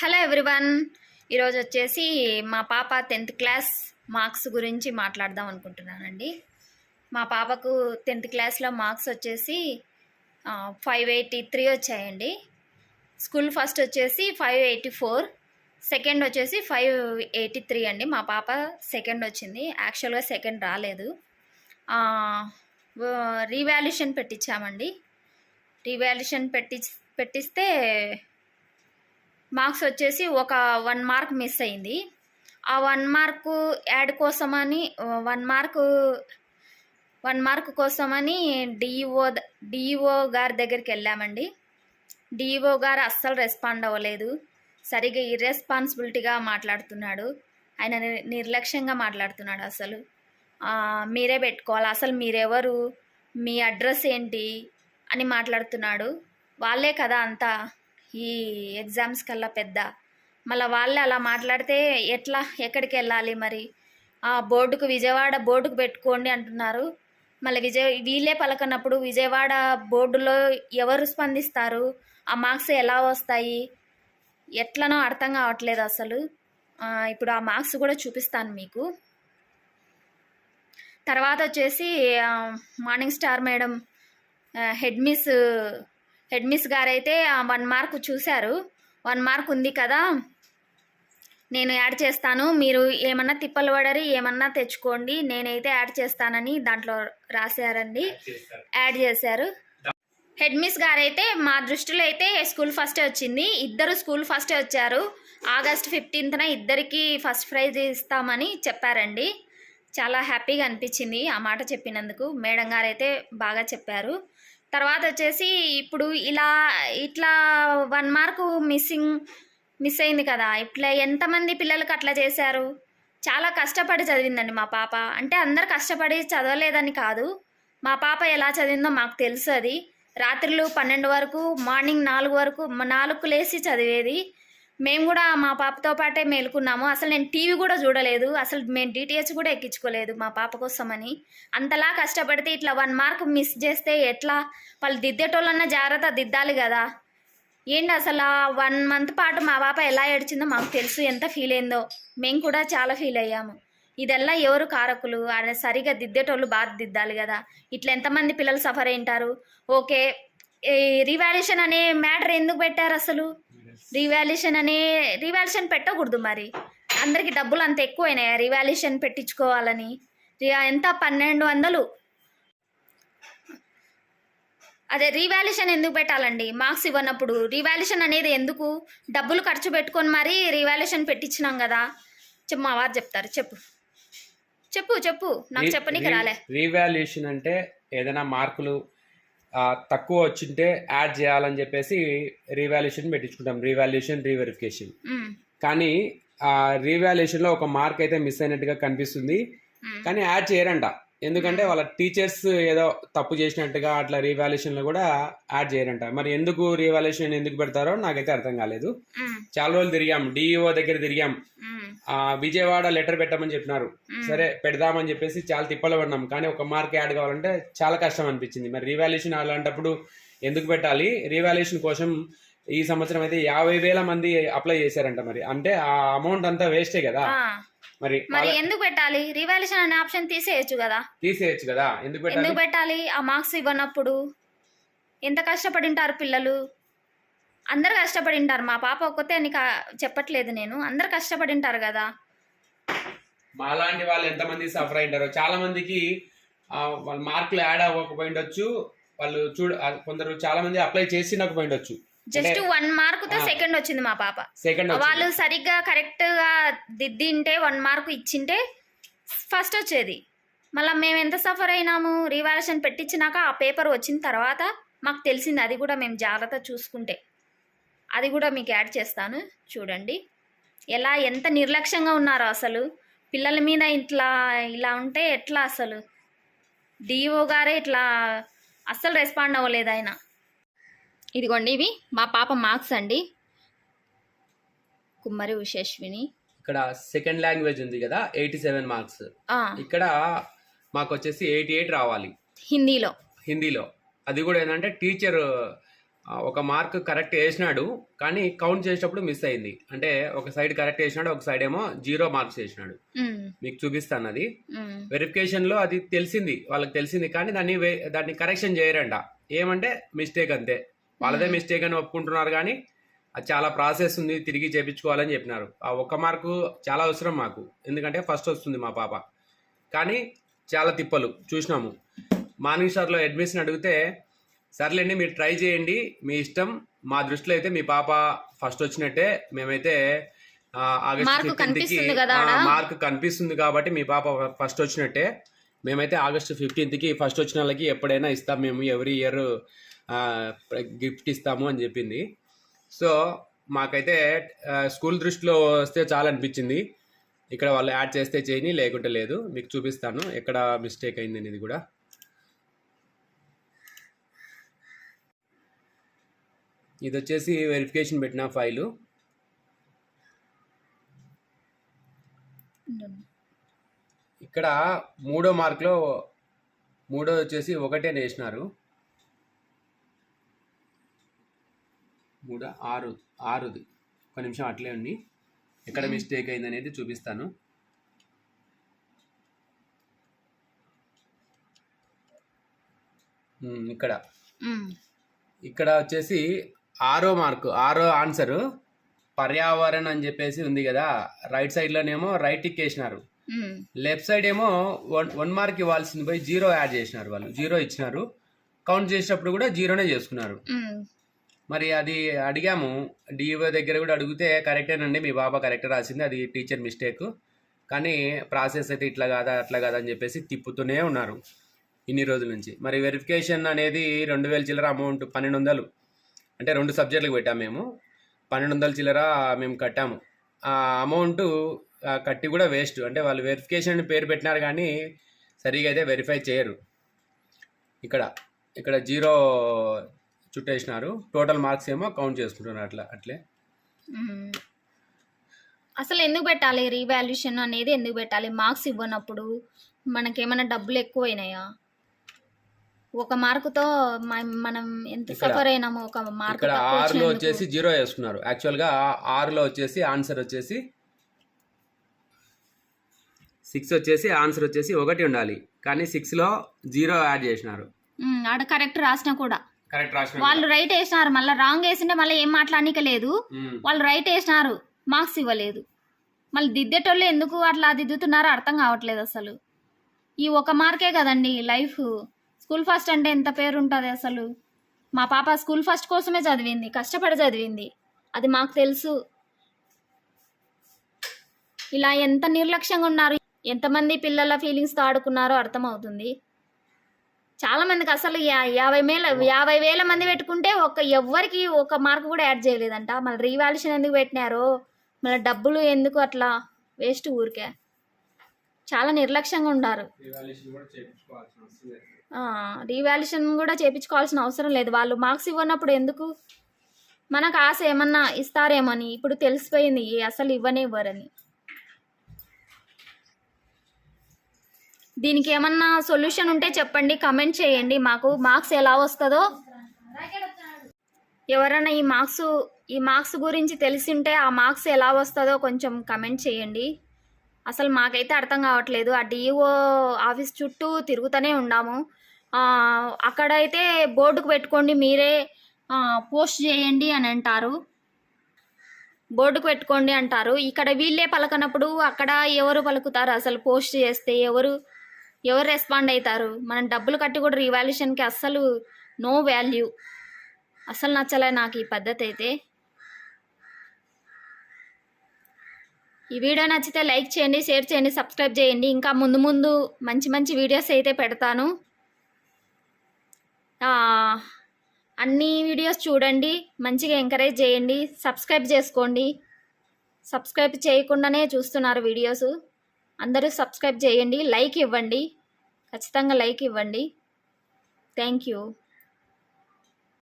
Hello everyone ఈరోజు వచ్చేసి మా పాప టెన్త్ క్లాస్ మార్క్స్ గురించి మాట్లాడదాం అనుకుంటున్నానండి. మా పాపకు టెన్త్ క్లాస్లో మార్క్స్ వచ్చేసి ఫైవ్ ఎయిటీ త్రీ వచ్చాయండి. స్కూల్ ఫస్ట్ వచ్చేసి ఫైవ్ ఎయిటీ ఫోర్ సెకండ్ వచ్చేసి ఫైవ్ ఎయిటీ త్రీ అండి. మా పాప సెకండ్ వచ్చింది. యాక్చువల్గా సెకండ్ రాలేదు. రీవాల్యూషన్ పెట్టించామండి. రీవాల్యుయేషన్ పెట్టి పెట్టిస్తే మార్క్స్ వచ్చేసి ఒక వన్ మార్క్ మిస్ అయింది. ఆ వన్ మార్కు యాడ్ కోసమని వన్ మార్కు వన్ మార్క్ కోసమని డిఈఓ డిఈఓ గారి దగ్గరికి వెళ్ళామండి. డిఈఓ గారు అస్సలు రెస్పాండ్ అవ్వలేదు. సరిగ్గా ఇర్రెస్పాన్సిబిలిటీగా మాట్లాడుతున్నాడు. ఆయన నిర్లక్ష్యంగా మాట్లాడుతున్నాడు అసలు. మీరే పెట్టుకోవాలి. అసలు మీరెవరు? మీ అడ్రస్ ఏంటి? అని మాట్లాడుతున్నాడు. వాళ్ళే కదా అంతా. ఈ ఎగ్జామ్స్ కల్లా పెద్ద. మళ్ళీ వాళ్ళే అలా మాట్లాడితే ఎట్లా ఎక్కడికి వెళ్ళాలి మరి? ఆ బోర్డుకు విజయవాడ బోర్డుకు పెట్టుకోండి అంటున్నారు. మళ్ళీ విజయ వీళ్ళే పలకనప్పుడు విజయవాడ బోర్డులో ఎవరు స్పందిస్తారు? ఆ మార్క్స్ ఎలా వస్తాయి? ఎట్లనో అర్థం కావట్లేదు అసలు. ఇప్పుడు ఆ మార్క్స్ కూడా చూపిస్తాను మీకు. తర్వాత వచ్చేసి morning star madam head miss head miss గారైతే ఆ వన్ మార్క్ చూశారు. వన్ మార్క్ ఉంది కదా. నేను యాడ్ చేస్తాను. మీరు ఏమన్నా తిప్పలు పడరి ఏమన్నా తెచ్చుకోండి. నేనైతే యాడ్ చేస్తానని దాంట్లో రాశారండి. యాడ్ చేశారు. హెడ్ మిస్ గారైతే మా దృష్టిలో అయితే స్కూల్ ఫస్టే వచ్చింది. ఇద్దరు స్కూల్ ఫస్టే వచ్చారు. ఆగస్ట్ ఫిఫ్టీన్త్న ఇద్దరికి ఫస్ట్ ప్రైజ్ ఇస్తామని చెప్పారండి. చాలా హ్యాపీగా అనిపించింది ఆ మాట చెప్పినందుకు. మేడం గారు అయితే బాగా చెప్పారు. తర్వాత వచ్చేసి ఇప్పుడు ఇలా ఇట్లా వన్ మార్కు మిస్సింగ్ మిస్ అయింది కదా. ఇట్లా ఎంతమంది పిల్లలకు అట్లా చేశారు? చాలా కష్టపడి చదివిందండి మా పాప. అంటే అందరు కష్టపడి చదవలేదని కాదు. మా పాప ఎలా చదివిందో మాకు తెలుసు అది. రాత్రులు పన్నెండు వరకు మార్నింగ్ నాలుగు వరకు నాలుగు లేసి చదివేది. మేము కూడా మా పాపతో పాటే మేలుకున్నాము. అసలు నేను టీవీ కూడా చూడలేదు. అసలు మేము డిటిహెచ్ కూడా ఎక్కించుకోలేదు మా పాప కోసమని. అంతలా కష్టపడితే ఇట్లా వన్ మార్క్ మిస్ చేస్తే ఎట్లా? వాళ్ళు దిద్దేటోళ్ళన్న జాగ్రత్త దిద్దాలి కదా. ఏంటి అసలు ఆ వన్ మంత్ పాటు మా పాప ఎలా ఏడ్చిందో మాకు తెలుసు. ఎంత ఫీల్ అయిందో. మేము కూడా చాలా ఫీల్ అయ్యాము. ఇదెల్లా ఎవరు కారకులు? ఆయన సరిగా దిద్దేటోళ్ళు బాధ దిద్దాలి కదా. ఇట్లా ఎంతమంది పిల్లలు సఫర్ అయింటారు ఓకే రివాల్యూషన్ అనే మ్యాటర్ ఎందుకు పెట్టారు అసలు? రివాల్యూషన్ అనే రివాల్యూషన్ పెట్టకూడదు మరి. అందరికి డబ్బులు అంత ఎక్కువైనాయా? రివాల్యూషన్ పెట్టించుకోవాలని. ఎంత? పన్నెండు వందలు. అదే రీవాల్యుయేషన్ ఎందుకు పెట్టాలండి? మార్క్స్ ఇవ్వనప్పుడు. రీవాల్యుయేషన్ అనేది ఎందుకు? డబ్బులు ఖర్చు పెట్టుకొని మరీ రీవాల్యుయేషన్ పెట్టించినాం కదా. చెప్పు మా వారు చెప్తారు. చెప్పు. చెప్పు చెప్పు. నాకు చెప్పనీకి రాలే. రీవాల్యుయేషన్ అంటే ఏదైనా మార్కులు తక్కువ వచ్చింటే యాడ్ చేయాలని చెప్పేసి రీవాల్యుయేషన్ పెట్టించుకుంటాం. రీవాల్యుయేషన్ రీవెరిఫికేషన్ కానీ ఆ రీవాల్యుయేషన్లో ఒక మార్క్ అయితే మిస్ అయినట్టుగా కనిపిస్తుంది. కానీ యాడ్ చేయరంట. ఎందుకంటే వాళ్ళ టీచర్స్ ఏదో తప్పు చేసినట్టుగా అట్లా రీవాల్యుయేషన్లో కూడా యాడ్ చేయరంట. మరి ఎందుకు రీవాల్యుయేషన్ ఎందుకు పెడతారో నాకైతే అర్థం కాలేదు. చాలా రోజులు తిరిగాం. డిఈఓ దగ్గర తిరిగాం. ఆ, విజయవాడ లెటర్ పెట్టమని చెప్పినారు. సరే పెడదామని చెప్పేసి చాలా తిప్పలు పడినాం. కానీ ఒక మార్క్ యాడ్ కావాలంటే చాలా కష్టం అనిపించింది. మరి రీవాల్యుయేషన్ అలాంటప్పుడు ఎందుకు పెట్టాలి? రీవాల్యుయేషన్ కోసం ఈ సంవత్సరం అయితే యాభై వేల మంది అప్లై చేశారంట మరి. అంటే ఆ అమౌంట్ అంతా వేస్టే కదా? మరి మరి ఎందుకు పెట్టాలి? రీవాల్యుయేషన్ అనే ఆప్షన్ తీసేయచ్చు కదా. తీసేయచ్చు కదా? ఎందుకు పెట్టాలి? ఎందుకు పెట్టాలి? ఆ మార్క్స్ ఇవ్వనప్పుడు. ఎంత కష్టపడింటారు పిల్లలు? అందరు కష్టపడింటారు. మా పాప ఒక్కతే అని చెప్పట్లేదు నేను. అందరు కష్టపడింటారు కదా. మాలాంటి వాళ్ళు ఎంతమంది సఫర్ అయింటారో చాలా మందికి వాళ్ళ మార్కులు యాడ్ అవ్వకపోయిండొచ్చు. వాళ్ళు చూడ కొందరు చాలా మంది అప్లై చేసినకపోయిండొచ్చు జస్ట్ వన్ మార్క్తో. సెకండ్ వచ్చింది మా పాప. సెకండ్ వాళ్ళు సరిగ్గా కరెక్ట్గా దిద్దింటే వన్ మార్క్ ఇచ్చింటే ఫస్ట్ వచ్చేది. మళ్ళీ మేము ఎంత సఫర్ అయినాము? రీవాల్యుయేషన్ పెట్టించినాక ఆ పేపర్ వచ్చిన తర్వాత మాకు తెలిసింది అది కూడా మేము జాగ్రత్త చూసుకుంటే. అది కూడా మీకు యాడ్ చేస్తాను. చూడండి. ఎలా ఎంత నిర్లక్ష్యంగా ఉన్నారో అసలు? పిల్లల మీద ఇట్లా ఇలా ఉంటే ఎట్లా అసలు? డిఓ గారే ఇట్లా అస్సలు రెస్పాండ్ అవ్వలేదు ఆయన. ఇదిగోండి ఇవి మా పాప మార్క్స్ అండి. కుమ్మరి ఉషేష్విని ఇక్కడ సెకండ్ లాంగ్వేజ్ ఉంది కదా ఎయిటీ సెవెన్ మార్క్స్ ఇక్కడ మాకు వచ్చేసి ఎయిటీ ఎయిట్ రావాలి. హిందీలో. హిందీలో. అది కూడా ఏంటంటే టీచర్ ఒక మార్క్ కరెక్ట్ వేసినాడు కానీ కౌంట్ చేసేటప్పుడు మిస్ అయింది. అంటే ఒక సైడ్ కరెక్ట్ వేసినాడు ఒక సైడ్ ఏమో జీరో మార్క్స్ వేసినాడు. మీకు చూపిస్తాను అది వెరిఫికేషన్లో అది తెలిసింది వాళ్ళకి తెలిసింది కానీ దాన్ని దాన్ని కరెక్షన్ చేయరంట. ఏమంటే మిస్టేక్ అంతే. వాళ్ళదే. మిస్టేక్ అని ఒప్పుకుంటున్నారు కానీ అది చాలా ప్రాసెస్ ఉంది తిరిగి చేపించుకోవాలని చెప్పినారు. ఆ ఒక్క మార్కు చాలా అవసరం మాకు. ఎందుకంటే ఫస్ట్ వస్తుంది మా పాప. కానీ చాలా తిప్పలు చూసినాము. మార్నింగ్ స్టార్లో అడ్మిషన్ అడిగితే సర్లేండి మీరు ట్రై చేయండి. మీ ఇష్టం. మా దృష్టిలో అయితే మీ పాప ఫస్ట్ వచ్చినట్టే. మేమైతే ఆగస్ట్ మార్కు 15th కి, కనిపిస్తుంది కదా ఆ, ఆడ? మార్క్ కనిపిస్తుంది కాబట్టి మీ పాప ఫస్ట్ వచ్చినట్టే. మేమైతే ఆగస్ట్ ఫిఫ్టీన్త్కి ఫస్ట్ వచ్చిన వాళ్ళకి ఎప్పుడైనా ఇస్తాం. మేము ఎవ్రీ ఇయర్ గిఫ్ట్ ఇస్తాము అని చెప్పింది. సో మాకైతే స్కూల్ దృష్టిలో వస్తే చాలా అనిపించింది. ఇక్కడ వాళ్ళు యాడ్ చేస్తే చేయని లేకుంటే లేదు. మీకు చూపిస్తాను ఎక్కడ మిస్టేక్ అయింది అనేది కూడా. ఇది వచ్చేసి వెరిఫికేషన్ పెట్టిన ఫైలు. ఇక్కడ మూడో మార్క్లో మూడో వచ్చేసి ఒకటే వేసినారు మూడు ఆరు ఆరుది. ఒక నిమిషం అట్లే ఉండి ఎక్కడ మిస్టేక్ అయింది అనేది చూపిస్తాను ఇక్కడ. ఇక్కడ వచ్చేసి ఆరో మార్కు ఆరో ఆన్సర్ పర్యావరణ అని చెప్పేసి ఉంది కదా. రైట్ సైడ్లోనేమో రైట్ టిక్ వేసినారు లెఫ్ట్ సైడ్ ఏమో వన్ వన్ మార్క్ ఇవ్వాల్సింది పోయి జీరో యాడ్ చేసినారు వాళ్ళు. జీరో ఇచ్చినారు. కౌంట్ చేసేటప్పుడు కూడా జీరోనే చేసుకున్నారు. మరి అది అడిగాము డిఓ దగ్గర కూడా అడిగితే కరెక్టేనండి మీ బాబా కరెక్ట్ రాసింది అది టీచర్ మిస్టేక్ కానీ ప్రాసెస్ అయితే ఇట్లా కాదా అట్లా కాదా అని చెప్పేసి తిప్పుతూనే ఉన్నారు ఇన్ని రోజుల నుంచి. మరి వెరిఫికేషన్ అనేది రెండు వేల చిల్లర అమౌంట్ పన్నెండు వందలు. అంటే రెండు సబ్జెక్టులకు పెట్టాము మేము. పన్నెండు వందల చిల్లర మేము కట్టాము. ఆ అమౌంట్ కట్టి కూడా వేస్ట్ అంటే వాళ్ళు వెరిఫికేషన్ పేరు పెట్టినారు కానీ సరిగా అయితే వెరిఫై చేయరు. ఇక్కడ ఇక్కడ జీరో చుట్టేసినారు. టోటల్ మార్క్స్ ఏమో కౌంట్ చేసుకుంటున్నారు అట్లా అట్లే. అసలు ఎందుకు పెట్టాలి రీవాల్యుయేషన్ అనేది ఎందుకు పెట్టాలి? మార్క్స్ ఇవ్వనప్పుడు మనకేమైనా డబ్బులు ఎక్కువైనాయా? ఒక మార్కుతో మనం ఎంత సఫర్ అయినామో ఒక మార్కు ఇక్కడ ఆరులో. వచ్చేసి జీరో వేసుకున్నారు. యాక్చువల్గా ఆరులో వచ్చేసి ఆన్సర్ వచ్చేసి సిక్స్ వచ్చేసి ఆన్సర్ వచ్చేసి ఒకటి ఉండాలి. కానీ సిక్స్లో జీరో యాడ్ చేసినారు. ఆడ కరెక్ట్ రాసినా కూడా. కరెక్ట్ వాళ్ళు రైట్ వేసినారు మళ్ళీ రాంగ్ వేసింటే మళ్ళీ ఏం మాట్లాడనీక లేదు వాళ్ళు రైట్ వేసినారు మార్క్స్ ఇవ్వలేదు. మళ్ళీ దిద్దేటోళ్ళు ఎందుకు అట్లా దిద్దుతున్నారో అర్థం కావట్లేదు అసలు. ఈ ఒక మార్కే కదండి లైఫ్. స్కూల్ ఫస్ట్ అంటే ఎంత పేరు ఉంటుంది అసలు. మా పాప స్కూల్ ఫస్ట్ కోసమే చదివింది కష్టపడి చదివింది. అది మాకు తెలుసు. ఇలా ఎంత నిర్లక్ష్యంగా ఉన్నారు ఎంతమంది పిల్లల ఫీలింగ్స్తో ఆడుకున్నారో అర్థమవుతుంది. చాలా మందికి అసలు యాభై వేల యాభై వేల మంది పెట్టుకుంటే ఒక ఎవ్వరికి ఒక మార్క్ కూడా యాడ్ చేయలేదంట. మళ్ళీ రీవాల్యుయేషన్ ఎందుకు పెట్టినారో? మళ్ళీ డబ్బులు ఎందుకు అట్లా? వేస్ట్ ఊరికే. చాలా నిర్లక్ష్యంగా ఉన్నారు రీవాల్యుయేషన్ కూడా చేయించుకోవాల్సిన అవసరం లేదు. వాళ్ళు మార్క్స్ ఇవ్వనప్పుడు ఎందుకు? మనకు ఆశ ఏమన్నా ఇస్తారేమని ఇప్పుడు తెలిసిపోయింది అసలు ఇవ్వనే దీనికి ఏమన్నా సొల్యూషన్ ఉంటే చెప్పండి కమెంట్ చేయండి. మాకు మార్క్స్ ఎలా వస్తుందో. ఎవరైనా ఈ మార్క్స్ ఈ మార్క్స్ గురించి తెలిసింటే ఆ మార్క్స్ ఎలా వస్తుందో కొంచెం కమెంట్ చేయండి. అసలు మాకైతే అర్థం కావట్లేదు. ఆ డిఈఓ ఆఫీస్ చుట్టూ తిరుగుతూనే ఉన్నాము. అక్కడైతే బోర్డుకు పెట్టుకోండి మీరే పోస్ట్ చేయండి అని అంటారు. బోర్డుకు పెట్టుకోండి అంటారు. ఇక్కడ వీళ్ళే పలకనప్పుడు అక్కడ ఎవరు పలుకుతారు? అసలు పోస్ట్ చేస్తే ఎవరు ఎవరు రెస్పాండ్ అవుతారు మనం డబ్బులు కట్టి కూడా రివాల్యూషన్కి అస్సలు నో వాల్యూ అసలు నచ్చలే నాకు ఈ పద్ధతి అయితే. ఈ వీడియో నచ్చితే లైక్ చేయండి షేర్ చేయండి సబ్స్క్రైబ్ చేయండి. ఇంకా ముందు ముందు మంచి మంచి వీడియోస్ అయితే పెడతాను. అన్ని వీడియోస్ చూడండి మంచిగా ఎంకరేజ్ చేయండి సబ్స్క్రైబ్ చేసుకోండి. సబ్స్క్రైబ్ చేయకుండానే చూస్తున్నారు వీడియోస్ అందరూ సబ్స్క్రైబ్ చేయండి లైక్ ఇవ్వండి. ఖచ్చితంగా లైక్ ఇవ్వండి. Thank you.